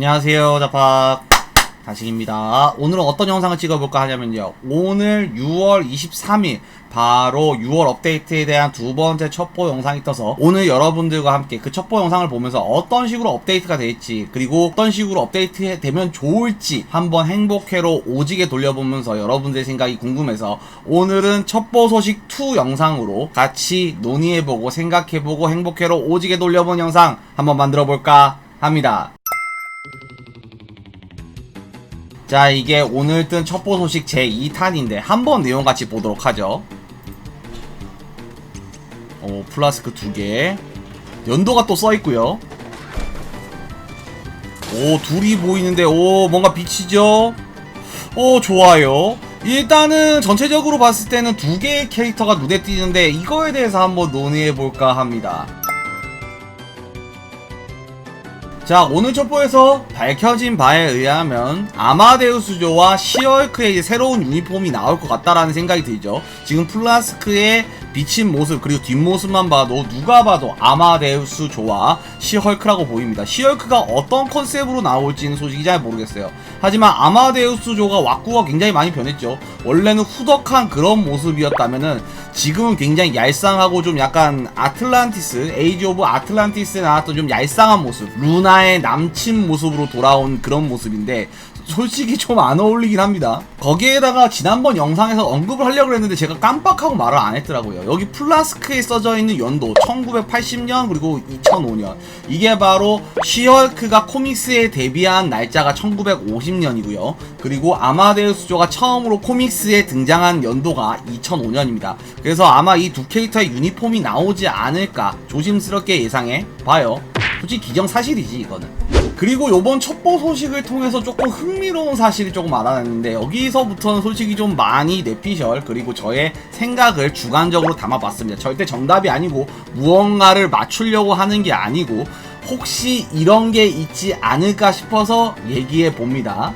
안녕하세요 자팍. 다식입니다. 오늘은 어떤 영상을 찍어볼까 하냐면요. 오늘 6월 23일 바로 6월 업데이트에 대한 두 번째 첩보 영상이 떠서 오늘 여러분들과 함께 그 첩보 영상을 보면서 어떤 식으로 업데이트가 될지 그리고 어떤 식으로 업데이트 되면 좋을지 한번 행복회로 오지게 돌려보면서 여러분들의 생각이 궁금해서 오늘은 첩보 소식 2 영상으로 같이 논의해보고 생각해보고 행복회로 오지게 돌려본 영상 한번 만들어볼까 합니다. 자 이게 오늘 뜬 첩보 소식 제2탄인데 한번 내용 같이 보도록 하죠. 오 플라스크 두개. 연도가 또 써있고요. 오 둘이 보이는데 오 뭔가 빛이죠? 오 좋아요. 일단은 전체적으로 봤을 때는 두 개의 캐릭터가 눈에 띄는데 이거에 대해서 한번 논의해 볼까 합니다 자 오늘 첩보에서 밝혀진 바에 의하면 아마데우스조와 시얼크의 새로운 유니폼이 나올 것 같다라는 생각이 들죠. 지금 플라스크의 비친 모습 그리고 뒷모습만 봐도 누가 봐도 아마데우스 조와 시헐크라고 보입니다. 시헐크가 어떤 컨셉으로 나올지는 솔직히 잘 모르겠어요. 하지만 아마데우스 조가 왁구가 굉장히 많이 변했죠. 원래는 후덕한 그런 모습이었다면은 지금은 굉장히 얄쌍하고 좀 약간 아틀란티스 에이지 오브 아틀란티스에 나왔던 좀 얄쌍한 모습 루나의 남친 모습으로 돌아온 그런 모습인데 솔직히 좀 안 어울리긴 합니다. 거기에다가 지난번 영상에서 언급을 하려고 했는데 제가 깜빡하고 말을 안 했더라고요. 여기 플라스크에 써져 있는 연도 1980년 그리고 2005년. 이게 바로 시헐크가 코믹스에 데뷔한 날짜가 1950년이고요. 그리고 아마데우스 조가 처음으로 코믹스에 등장한 연도가 2005년입니다. 그래서 아마 이 두 캐릭터의 유니폼이 나오지 않을까 조심스럽게 예상해 봐요. 솔직히 기정사실이지 이거는 그리고 요번 첩보 소식을 통해서 조금 흥미로운 사실이 조금 알아냈는데 여기서부터는 솔직히 좀 많이 내피셜 그리고 저의 생각을 주관적으로 담아봤습니다. 절대 정답이 아니고 무언가를 맞추려고 하는 게 아니고 혹시 이런 게 있지 않을까 싶어서 얘기해 봅니다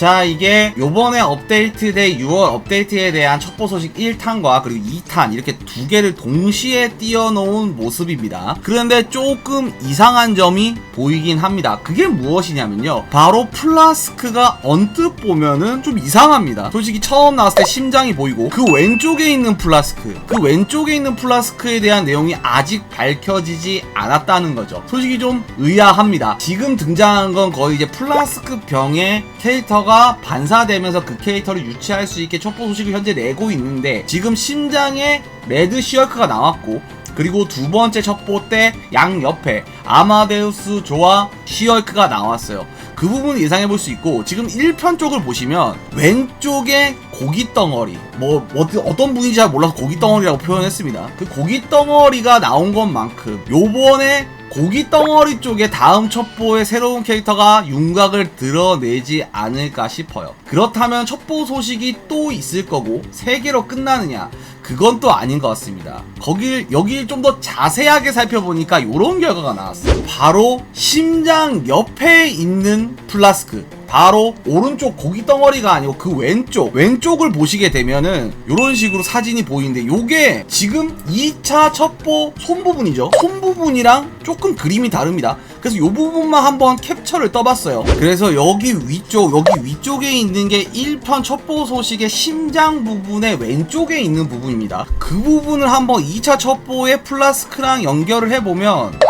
자 이게 요번에 업데이트된 6월 업데이트에 대한 첩보 소식 1탄과 그리고 2탄 이렇게 두 개를 동시에 띄워놓은 모습입니다. 그런데 조금 이상한 점이 보이긴 합니다. 그게 무엇이냐면요. 바로 플라스크가 언뜻 보면은 좀 이상합니다. 솔직히 처음 나왔을 때 심장이 보이고 그 왼쪽에 있는 플라스크 그 왼쪽에 있는 플라스크에 대한 내용이 아직 밝혀지지 않았다는 거죠. 솔직히 좀 의아합니다. 지금 등장한 건 거의 이제 플라스크 병의 캐릭터가 반사되면서 그 캐릭터를 유치할 수 있게 첩보 소식을 현재 내고 있는데 지금 심장에 레드 시어크가 나왔고 그리고 두 번째 첩보 때 양 옆에 아마데우스 조와 시얼크가 나왔어요. 그 부분 예상해 볼 수 있고 지금 1편 쪽을 보시면 왼쪽에 고기 덩어리 뭐 어디, 어떤 분인지 잘 몰라서 고기 덩어리라고 표현했습니다. 그 고기 덩어리가 나온 것만큼 요번에 고기 덩어리 쪽에 다음 첩보의 새로운 캐릭터가 윤곽을 드러내지 않을까 싶어요. 그렇다면 첩보 소식이 또 있을 거고 세 개로 끝나느냐? 그건 또 아닌 것 같습니다. 거길 여길 좀 더 자세하게 살펴보니까 이런 결과가 나왔어요. 바로 심장 옆에 있는 플라스크. 바로 오른쪽 고기 덩어리가 아니고 그 왼쪽 왼쪽을 보시게 되면은 이런 식으로 사진이 보이는데 요게 지금 2차 첩보 손 부분이죠. 손 부분이랑 조금 그림이 다릅니다. 그래서 요 부분만 한번 캡처를 떠봤어요. 그래서 여기 위쪽 여기 위쪽에 있는 게 1편 첩보 소식의 심장 부분의 왼쪽에 있는 부분입니다. 그 부분을 한번 2차 첩보의 플라스크랑 연결을 해보면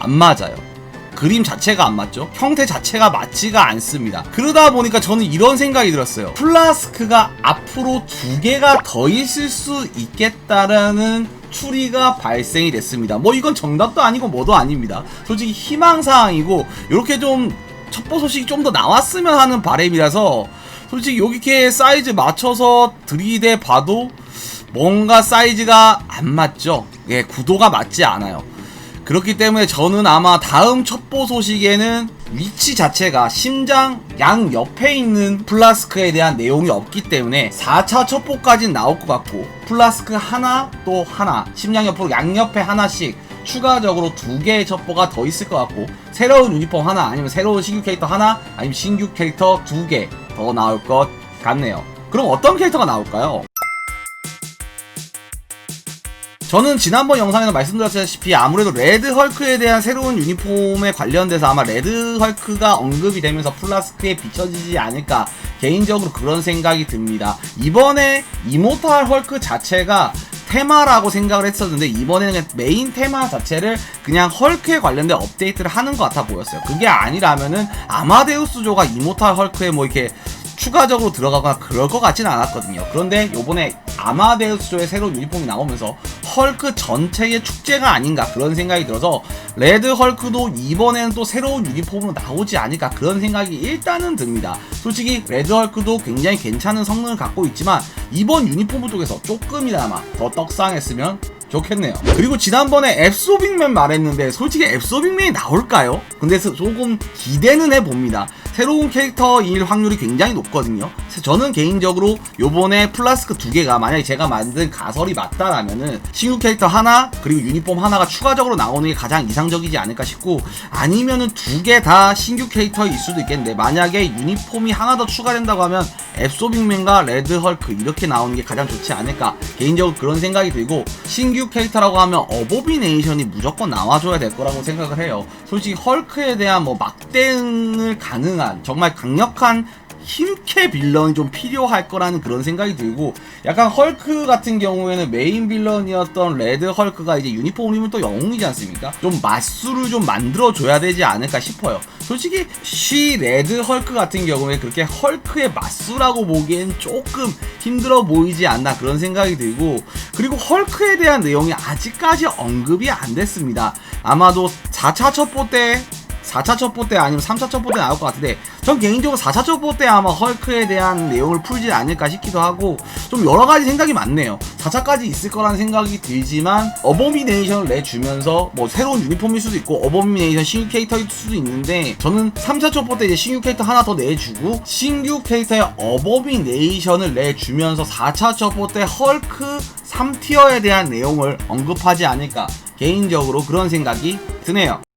안 맞아요 그림 자체가 안 맞죠? 형태 자체가 맞지가 않습니다. 그러다 보니까 저는 이런 생각이 들었어요. 플라스크가 앞으로 두 개가 더 있을 수 있겠다라는 추리가 발생이 됐습니다. 뭐 이건 정답도 아니고 뭐도 아닙니다. 솔직히 희망사항이고 이렇게 좀 첩보 소식이 좀 더 나왔으면 하는 바람이라서 솔직히 이렇게 사이즈 맞춰서 들이대 봐도 뭔가 사이즈가 안 맞죠. 예, 구도가 맞지 않아요. 그렇기 때문에 저는 아마 다음 첩보 소식에는 위치 자체가 심장 양 옆에 있는 플라스크에 대한 내용이 없기 때문에 4차 첩보까지는 나올 것 같고 플라스크 하나 또 하나 심장 옆으로 양 옆에 하나씩 추가적으로 두 개의 첩보가 더 있을 것 같고 새로운 유니폼 하나 아니면 새로운 신규 캐릭터 하나 아니면 신규 캐릭터 두 개 더 나올 것 같네요 그럼 어떤 캐릭터가 나올까요? 저는 지난번 영상에서 말씀드렸다시피 아무래도 레드 헐크에 대한 새로운 유니폼에 관련돼서 아마 레드 헐크가 언급이 되면서 플라스크에 비춰지지 않을까 개인적으로 그런 생각이 듭니다. 이번에 이모탈 헐크 자체가 테마라고 생각을 했었는데 이번에는 메인 테마 자체를 그냥 헐크에 관련된 업데이트를 하는 것 같아 보였어요. 그게 아니라면은 아마데우스조가 이모탈 헐크에 뭐 이렇게 추가적으로 들어가거나 그럴 것 같진 않았거든요. 그런데 요번에 아마데우스조의 새로운 유니폼이 나오면서 헐크 전체의 축제가 아닌가 그런 생각이 들어서 레드 헐크도 이번에는 또 새로운 유니폼으로 나오지 않을까 그런 생각이 일단은 듭니다. 솔직히 레드 헐크도 굉장히 괜찮은 성능을 갖고 있지만 이번 유니폼 쪽에서 조금이나마 더 떡상했으면 좋겠네요. 그리고 지난번에 앱소빅맨 말했는데 솔직히 앱소빅맨이 나올까요? 근데 조금 기대는 해봅니다. 새로운 캐릭터일 확률이 굉장히 높거든요. 저는 개인적으로 요번에 플라스크 두 개가 만약에 제가 만든 가설이 맞다라면은 신규 캐릭터 하나 그리고 유니폼 하나가 추가적으로 나오는 게 가장 이상적이지 않을까 싶고 아니면은 두 개 다 신규 캐릭터일 수도 있겠는데 만약에 유니폼이 하나 더 추가된다고 하면 앱소빅맨과 레드 헐크 이렇게 나오는 게 가장 좋지 않을까 개인적으로 그런 생각이 들고 신규 캐릭터라고 하면 어보비네이션이 무조건 나와줘야 될 거라고 생각을 해요. 솔직히 헐크에 대한 뭐 막대응을 가능한 정말 강력한 힘캐 빌런이 좀 필요할 거라는 그런 생각이 들고 약간 헐크 같은 경우에는 메인 빌런이었던 레드 헐크가 이제 유니폼을 입으면 또 영웅이지 않습니까? 좀 맛수를 좀 만들어줘야 되지 않을까 싶어요. 솔직히 쉬 레드 헐크 같은 경우에 그렇게 헐크의 맞수라고 보기엔 조금 힘들어 보이지 않나 그런 생각이 들고 그리고 헐크에 대한 내용이 아직까지 언급이 안 됐습니다. 아마도 4차 첩보 때 4차 첩보 때 아니면 3차 첩보 때 나올 것 같은데 전 개인적으로 4차 첩보 때 아마 헐크에 대한 내용을 풀지 않을까 싶기도 하고 좀 여러 가지 생각이 많네요. 4차까지 있을 거라는 생각이 들지만 어버미네이션을 내주면서 뭐 새로운 유니폼일 수도 있고 어버미네이션 신규 캐릭터일 수도 있는데 저는 3차 첩보 때 이제 신규 캐릭터 하나 더 내주고 신규 캐릭터의 어버미네이션을 내주면서 4차 첩보 때 헐크 3티어에 대한 내용을 언급하지 않을까 개인적으로 그런 생각이 드네요.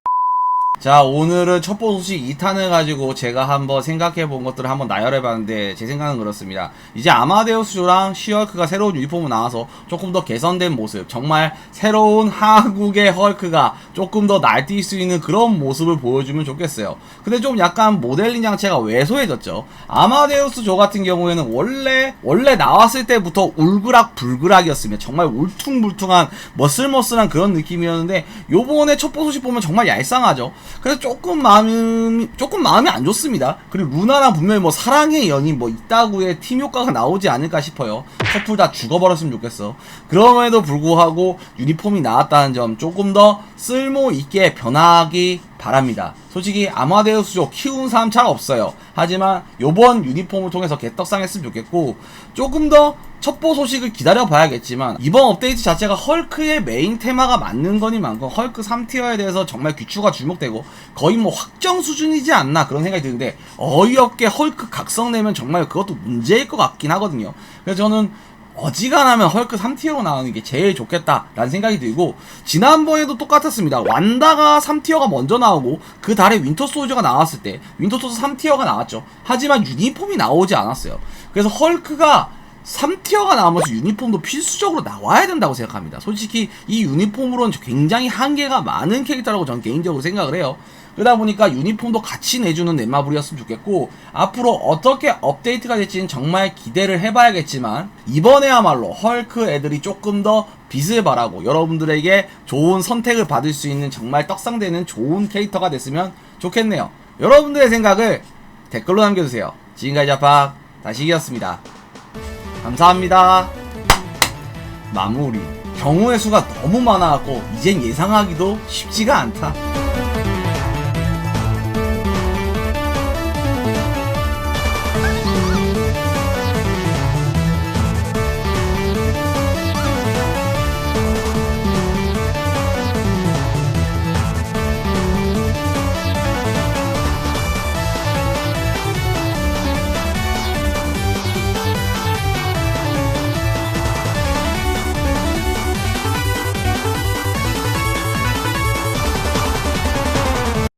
자 오늘은 첩보 소식 2탄을 가지고 제가 한번 생각해 본 것들을 한번 나열해 봤는데 제 생각은 그렇습니다. 이제 아마데우스조랑 시헐크가 새로운 유니폼을 나와서 조금 더 개선된 모습 정말 새로운 한국의 헐크가 조금 더 날뛸 수 있는 그런 모습을 보여주면 좋겠어요. 근데 좀 약간 모델링 장치가 왜소해졌죠? 아마데우스 조 같은 경우에는 원래 원래 나왔을 때부터 울그락 불그락이었으면 정말 울퉁불퉁한 머슬머슬한 그런 느낌이었는데 요번에 첩보 소식 보면 정말 얄쌍하죠 그래서 조금 마음이 조금 마음이 안 좋습니다. 그리고 루나랑 분명히 뭐 사랑의 연인 뭐 이따구의 팀 효과가 나오지 않을까 싶어요. 커플 다 죽어버렸으면 좋겠어. 그럼에도 불구하고 유니폼이 나왔다는 점 조금 더 쓸모 있게 변하기 바랍니다. 솔직히 아마데우스족 키운 사람 잘 없어요. 하지만 요번 유니폼을 통해서 개떡상했으면 좋겠고 조금 더 첩보 소식을 기다려 봐야겠지만 이번 업데이트 자체가 헐크의 메인 테마가 맞는 거니만큼 헐크 3티어에 대해서 정말 귀추가 주목되고 거의 뭐 확정 수준이지 않나 그런 생각이 드는데 어이없게 헐크 각성 내면 정말 그것도 문제일 것 같긴 하거든요. 그래서 저는 어지간하면 헐크 3티어로 나오는 게 제일 좋겠다라는 생각이 들고 지난번에도 똑같았습니다. 완다가 3티어가 먼저 나오고 그 달에 윈터 소저가 나왔을 때 윈터 소저 3티어가 나왔죠. 하지만 유니폼이 나오지 않았어요. 그래서 헐크가 3티어가 나오면서 유니폼도 필수적으로 나와야 된다고 생각합니다. 솔직히 이 유니폼으로는 굉장히 한계가 많은 캐릭터라고 저는 개인적으로 생각을 해요. 그러다 보니까 유니폼도 같이 내주는 넷마블이었으면 좋겠고 앞으로 어떻게 업데이트가 될지는 정말 기대를 해봐야겠지만 이번에야말로 헐크 애들이 조금 더 빛을 발하고 여러분들에게 좋은 선택을 받을 수 있는 정말 떡상되는 좋은 캐릭터가 됐으면 좋겠네요. 여러분들의 생각을 댓글로 남겨주세요. 지금까지 자파 다시기였습니다. 감사합니다. 마무리. 경우의 수가 너무 많아갖고 이젠 예상하기도 쉽지가 않다.